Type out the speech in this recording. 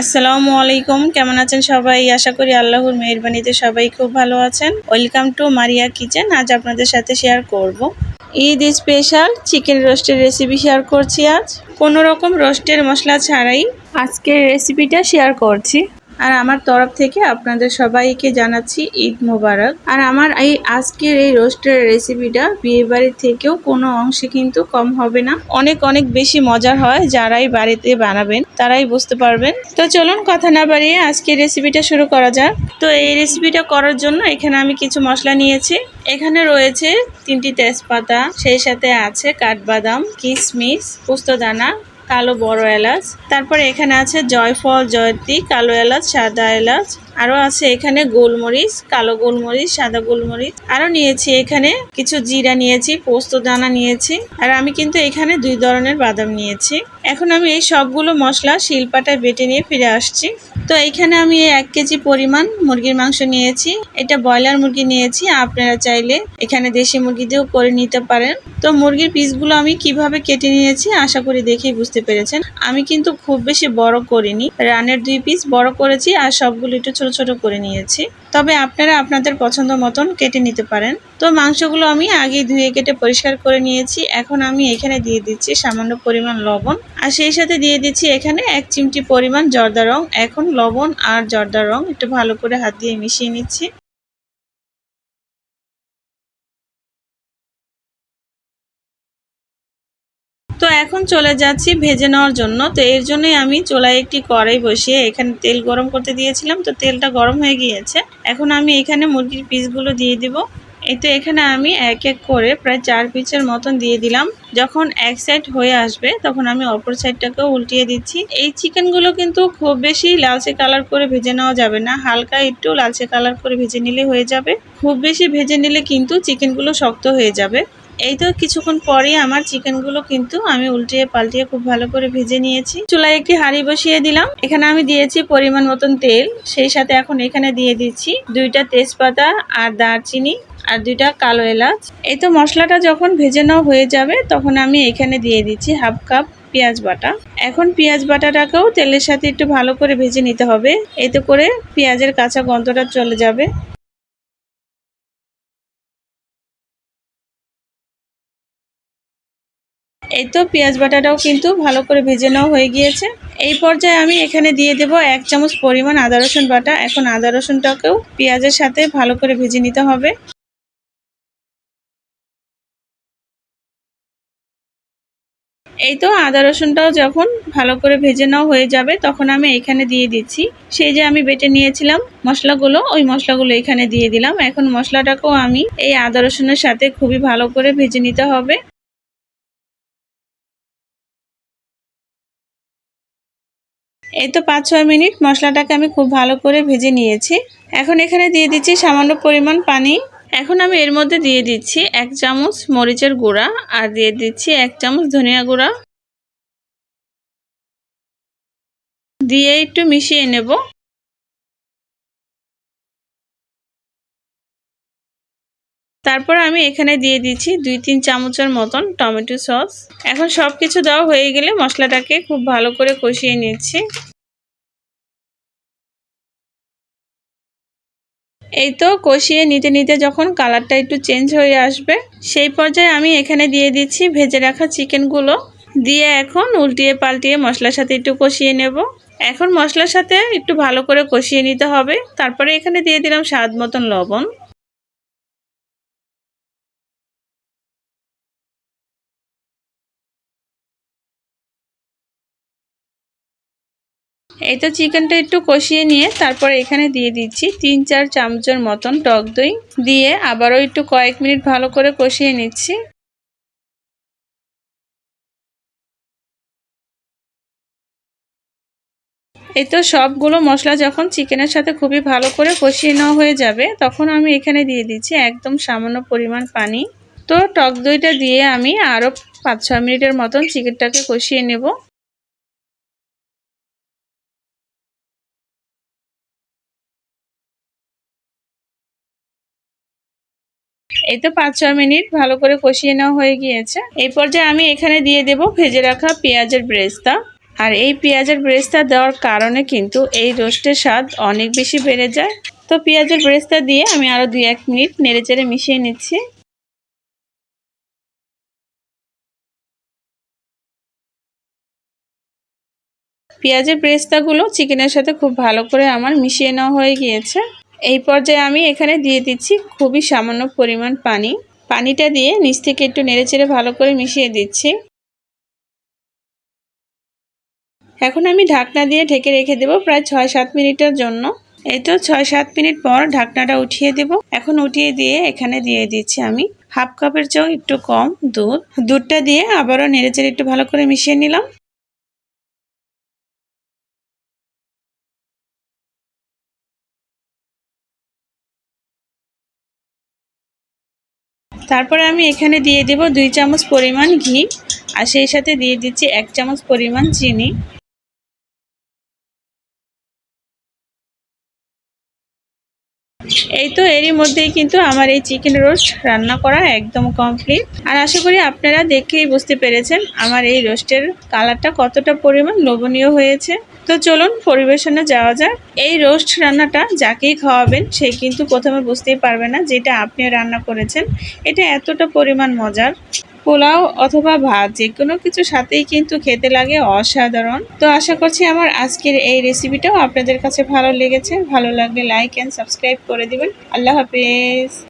আসসালামু আলাইকুম, কেমন আছেন সবাই? আশা করি আল্লাহর মেহরবানিতে সবাই খুব ভালো আছেন। ওয়েলকাম টু মারিয়া কিচেন আজ আপনাদের সাথে শেয়ার করব। ঈদ স্পেশাল চিকেন রোস্টের রেসিপি শেয়ার করছি আজ। কোনো রকম রোস্টের মশলা ছাড়াই আজকের রেসিপিটা শেয়ার করছি। আর আমার তরফ থেকে আপনাদের সবাইকে জানাচ্ছি ঈদ মোবারক। আর আমার এই আজকের এই রোস্টের রেসিপিটা বিয়ে বাড়ির থেকেও কোনো অংশে কিন্তু কম হবে না। অনেক অনেক বেশি মজার হয় যারাই বাড়িতে বানাবেন, তারাই বুঝতে পারবেন। তো চলুন কথা না বাড়িয়ে আজকের রেসিপিটা শুরু করা যাক। তো এই রেসিপিটা করার জন্য এখানে আমি কিছু মশলা নিয়েছি। এখানে রয়েছে তিনটি তেজপাতা, সেই সাথে আছে কাঠবাদাম, কিশমিশ, পোস্তদানা কালো বড় এলাচ। তারপরে এখানে আছে জয়ফল, জয়ত্রী, কালো এলাচ, সাদা এলাচ। আরও আছে এখানে গোলমরিচ, কালো গোলমরিচ, সাদা গোলমরিচ। আরও নিয়েছি এখানে কিছু জিরা নিয়েছি, পোস্ত দানা নিয়েছি। আর আমি কিন্তু এখানে দুই ধরনের বাদাম নিয়েছি। এখন আমি এই সবগুলো মশলা শিলপাটায় বেটে নিয়ে ফিরে আসছি। তো এইখানে আমি এক কেজি পরিমাণ মুরগির মাংস নিয়েছি। এটা ব্রয়লার মুরগি নিয়েছি। আপনারা চাইলে এখানে দেশি মুরগি দিয়েও করে নিতে পারেন। তো মুরগির পিসগুলো আমি কীভাবে কেটে নিয়েছি আশা করি দেখেই বুঝতে পেরেছেন। আমি কিন্তু খুব বেশি বড় করিনি। রানের দুই পিস বড় করেছি আর সবগুলো একটু ছোট ছোট করে নিয়েছি। তবে আপনারা আপনাদের পছন্দ মতন কেটে নিতে পারেন। তো মাংসগুলো আমি আগে ধুয়ে কেটে পরিষ্কার করে নিয়েছি। এখন আমি এখানে দিয়ে দিচ্ছি সামান্য পরিমাণ লবণ। আর সেই সাথে দিয়ে দিচ্ছি এখানে এক চিমটি পরিমাণ জর্দা রং। এখন লবণ আর জর্দা রং একটু ভালো করে হাত দিয়ে মিশিয়ে নিচ্ছি। তো এখন চলে যাচ্ছি ভেজে নেওয়ার জন্য। তো এর জন্যই আমি চুলায় একটি কড়াই বসিয়ে এখানে তেল গরম করতে দিয়েছিলাম। তো তেলটা গরম হয়ে গিয়েছে। এখন আমি এখানে মুরগির পিসগুলো দিয়ে দিব। এই তো এখানে আমি এক এক করে প্রায় চার পিসের মতন দিয়ে দিলাম। যখন এক সাইড হয়ে আসবে, তখন আমি অপর সাইডটাকেও উল্টিয়ে দিচ্ছি। এই চিকেনগুলো কিন্তু খুব বেশি লালচে কালার করে ভেজে নেওয়া যাবে না। হালকা একটু লালচে কালার করে ভেজে নিলে হয়ে যাবে। খুব বেশি ভেজে নিলে কিন্তু চিকেনগুলো শক্ত হয়ে যাবে। এই তো কিছুক্ষণ পরেই আমার চিকেনগুলো কিন্তু আমি উল্টিয়ে পাল্টিয়ে খুব ভালো করে ভেজে নিয়েছি। চুলায় একটি হাঁড়ি বসিয়ে দিলাম। এখানে আমি দিয়েছি পরিমাণ মতন তেল। সেই সাথে এখন এখানে দিয়ে দিচ্ছি দুইটা তেজপাতা আর দারচিনি আর দুইটা কালো এলাচ। এই তো মশলাটা যখন ভেজে নেওয়া হয়ে যাবে, তখন আমি এখানে দিয়ে দিচ্ছি হাফ কাপ পেঁয়াজ বাটা। এখন পেঁয়াজ বাটাটাকেও তেলের সাথে একটু ভালো করে ভেজে নিতে হবে। এতে করে পেঁয়াজের কাঁচা গন্ধটা চলে যাবে। এই তো পেঁয়াজ বাটাটাও কিন্তু ভালো করে ভেজে নেওয়া হয়ে গিয়েছে। এই পর্যায়ে আমি এখানে দিয়ে দেব এক চামচ পরিমাণ আদা রসুন বাটা। এখন আদা রসুনটাকেও পেঁয়াজের সাথে ভালো করে ভেজে নিতে হবে। এই তো আদা রসুনটাও যখন ভালো করে ভেজে নেওয়া হয়ে যাবে, তখন আমি এখানে দিয়ে দিচ্ছি। সেই যে আমি বেটে নিয়েছিলাম মশলাগুলো, ওই মশলাগুলো এখানে দিয়ে দিলাম। এখন মশলাটাকেও আমি এই আদা রসুনের সাথে খুবই ভালো করে ভেজে নিতে হবে। এই তো পাঁচ, ছয় মিনিট মশলাটাকে আমি খুব ভালো করে ভেজে নিয়েছি। এখন এখানে দিয়ে দিচ্ছি সামান্য পরিমাণ পানি। এখন আমি এর মধ্যে দিয়ে দিচ্ছি এক চামচ মরিচের গুঁড়া আর দিয়ে দিচ্ছি এক চামচ ধনিয়া গুঁড়া। দিয়ে একটু মিশিয়ে নেব। তারপর আমি এখানে দিয়ে দিচ্ছি দুই, তিন চামচের মতন টমেটো সস। এখন সব কিছু দেওয়া হয়ে গেলে মশলাটাকে খুব ভালো করে কষিয়ে নিচ্ছি। এই তো কষিয়ে নিতে নিতে যখন কালারটা একটু চেঞ্জ হয়ে আসবে, সেই পর্যায়ে আমি এখানে দিয়ে দিচ্ছি ভেজে রাখা চিকেনগুলো। দিয়ে এখন উল্টিয়ে পাল্টিয়ে মশলার সাথে একটু কষিয়ে নেব। এখন মশলার সাথে একটু ভালো করে কষিয়ে নিতে হবে। তারপরে এখানে দিয়ে দিলাম স্বাদ মতন লবণ। এই তো চিকেনটা একটু কষিয়ে নিয়ে তারপর এখানে দিয়ে দিচ্ছি তিন চার চামচের মতন টক দই। দিয়ে আবারও একটু কয়েক মিনিট ভালো করে কষিয়ে নিচ্ছি। এই তো সবগুলো মশলা যখন চিকেনের সাথে খুবই ভালো করে কষিয়ে নেওয়া হয়ে যাবে, তখন আমি এখানে দিয়ে দিচ্ছি একদম সামান্য পরিমাণ পানি। তো টক দইটা দিয়ে আমি আরও পাঁচ ছয় মিনিটের মতন চিকেনটাকে কষিয়ে নেব। এই তো পাঁচ, ছয় মিনিট ভালো করে কষিয়ে নেওয়া হয়ে গিয়েছে। এই পর্যায়ে আমি এখানে দিয়ে দেব ভেজে রাখা পেঁয়াজের ব্রেস্তা। আর এই পেঁয়াজের ব্রেস্তা দেওয়ার কারণে কিন্তু এই রোস্টের স্বাদ অনেক বেশি বেড়ে যায়। তো পেঁয়াজের ব্রেস্তা দিয়ে আমি আরও দুই, এক মিনিট নেড়েচেড়ে মিশিয়ে নিচ্ছি। পেঁয়াজের ব্রেস্তাগুলো চিকেনের সাথে খুব ভালো করে আমার মিশিয়ে নেওয়া হয়ে গিয়েছে। এই পর্যায়ে আমি এখানে দিয়ে দিচ্ছি খুবই সামান্য পরিমাণ পানি। পানিটা দিয়ে নিচ থেকে একটু নেড়েচেড়ে ভালো করে মিশিয়ে দিচ্ছি। এখন আমি ঢাকনা দিয়ে ঢেকে রেখে দেবো প্রায় ছয় সাত মিনিটের জন্য। এই তো ছয় সাত মিনিট পর ঢাকনাটা উঠিয়ে দেব। এখন উঠিয়ে দিয়ে এখানে দিয়ে দিচ্ছি আমি হাফ কাপের চেয়েও একটু কম দুধ। দুধটা দিয়ে আবারও নেড়েচেড়ে একটু ভালো করে মিশিয়ে নিলাম। তারপরে আমি এখানে দিয়ে দেব দুই চামচ পরিমাণ ঘি, আর সেই সাথে দিয়ে দিচ্ছি এক চামচ পরিমাণ চিনি। এই তো এরই মধ্যেই কিন্তু আমার এই চিকেন রোস্ট রান্না করা একদম কমপ্লিট। আর আশা করি আপনারা দেখেই বুঝতে পেরেছেন আমার এই রোস্টের কালারটা কতটা পরিমাণ লোভনীয় হয়েছে। তো চলুন পরিবেশনে যাওয়া যাক। এই রোস্ট রান্নাটা যাকেই খাওয়াবেন, সে কিন্তু প্রথমে বুঝতেই পারবে না যেটা আপনি রান্না করেছেন। এটা এতটা পরিমাণ মজার। পোলাও অথবা ভাত যে কোনো কিছু সাথেই কিন্তু খেতে লাগে অসাধারণ। তো আশা করছি আমার আজকের এই রেসিপিটাও আপনাদের কাছে ভালো লেগেছে। ভালো লাগলে লাইক অ্যান্ড সাবস্ক্রাইব করে দিবেন। আল্লাহ হাফেজ।